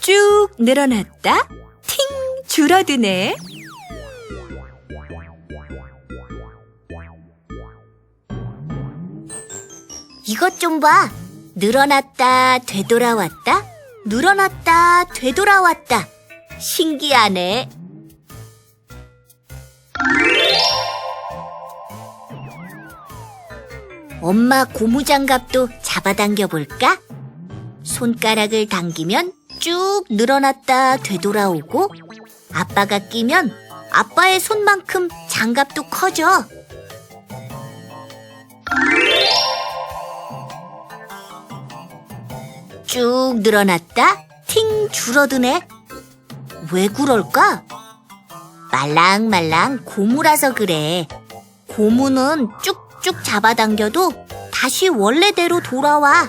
쭉 늘어났다. 팅 줄어드네. 이것 좀 봐. 늘어났다, 되돌아왔다, 늘어났다, 되돌아왔다. 신기하네. 엄마 고무장갑도 잡아당겨 볼까? 손가락을 당기면 쭉 늘어났다 되돌아오고 아빠가 끼면 아빠의 손만큼 장갑도 커져. 쭉 늘어났다 팅 줄어드네. 왜 그럴까? 말랑말랑 고무라서 그래. 고무는 쭉 쭉 잡아당겨도 다시 원래대로 돌아와.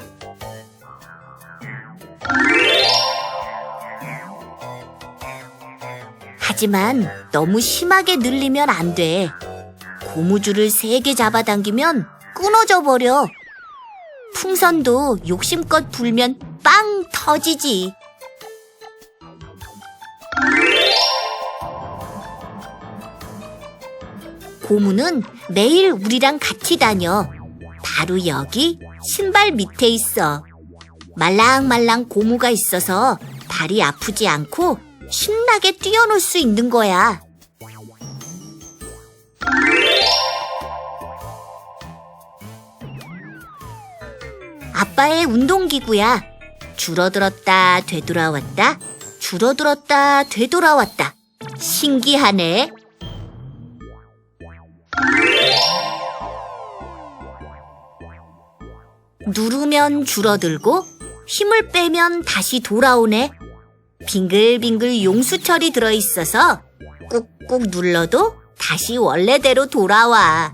하지만 너무 심하게 늘리면 안 돼. 고무줄을 세게 잡아당기면 끊어져 버려. 풍선도 욕심껏 불면 빵 터지지. 고무는 매일 우리랑 같이 다녀. 바로 여기 신발 밑에 있어. 말랑말랑 고무가 있어서 발이 아프지 않고 신나게 뛰어놀 수 있는 거야. 아빠의 운동기구야. 줄어들었다, 되돌아왔다, 줄어들었다, 되돌아왔다. 신기하네. 누르면 줄어들고 힘을 빼면 다시 돌아오네. 빙글빙글 용수철이 들어있어서 꾹꾹 눌러도 다시 원래대로 돌아와.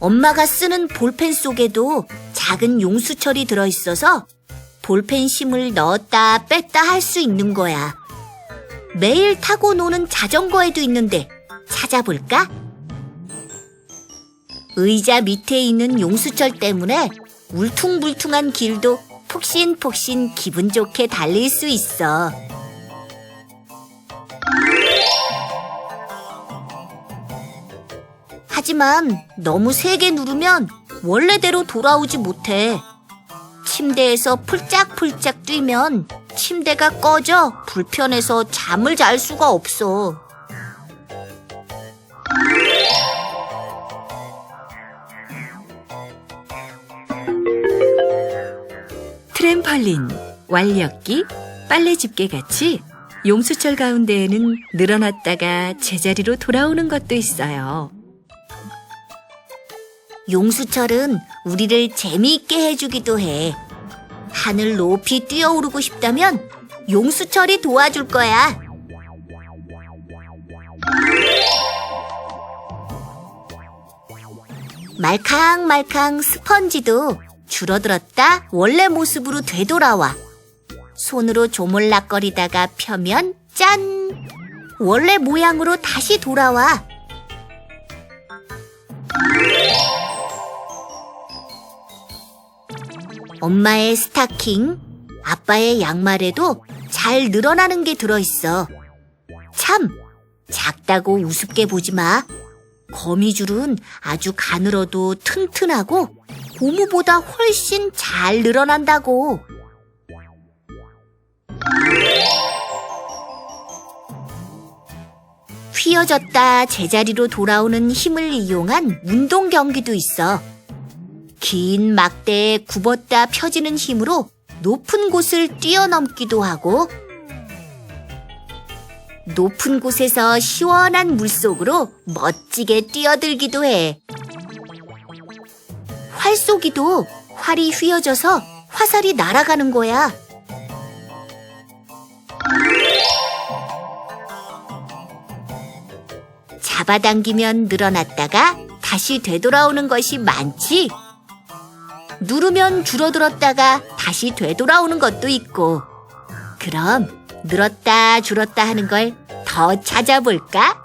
엄마가 쓰는 볼펜 속에도 작은 용수철이 들어있어서 볼펜 심을 넣었다 뺐다 할 수 있는 거야. 매일 타고 노는 자전거에도 있는데 찾아볼까? 의자 밑에 있는 용수철 때문에 울퉁불퉁한 길도 폭신폭신 기분 좋게 달릴 수 있어. 하지만 너무 세게 누르면 원래대로 돌아오지 못해. 침대에서 풀짝풀짝 뛰면 침대가 꺼져 불편해서 잠을 잘 수가 없어. 트램펄린, 완력기, 빨래집게 같이 용수철 가운데에는 늘어났다가 제자리로 돌아오는 것도 있어요. 용수철은 우리를 재미있게 해주기도 해. 하늘 높이 뛰어오르고 싶다면 용수철이 도와줄 거야. 말캉말캉 스펀지도 줄어들었다 원래 모습으로 되돌아와. 손으로 조물락거리다가 펴면 짠! 원래 모양으로 다시 돌아와. 엄마의 스타킹, 아빠의 양말에도 잘 늘어나는 게 들어있어. 참, 작다고 우습게 보지 마. 거미줄은 아주 가늘어도 튼튼하고 고무보다 훨씬 잘 늘어난다고. 휘어졌다 제자리로 돌아오는 힘을 이용한 운동 경기도 있어. 긴 막대에 굽었다 펴지는 힘으로 높은 곳을 뛰어넘기도 하고 높은 곳에서 시원한 물속으로 멋지게 뛰어들기도 해. 활 쏘기도 활이 휘어져서 화살이 날아가는 거야. 잡아당기면 늘어났다가 다시 되돌아오는 것이 많지. 누르면 줄어들었다가 다시 되돌아오는 것도 있고. 그럼 늘었다 줄었다 하는 걸더더 찾아볼까?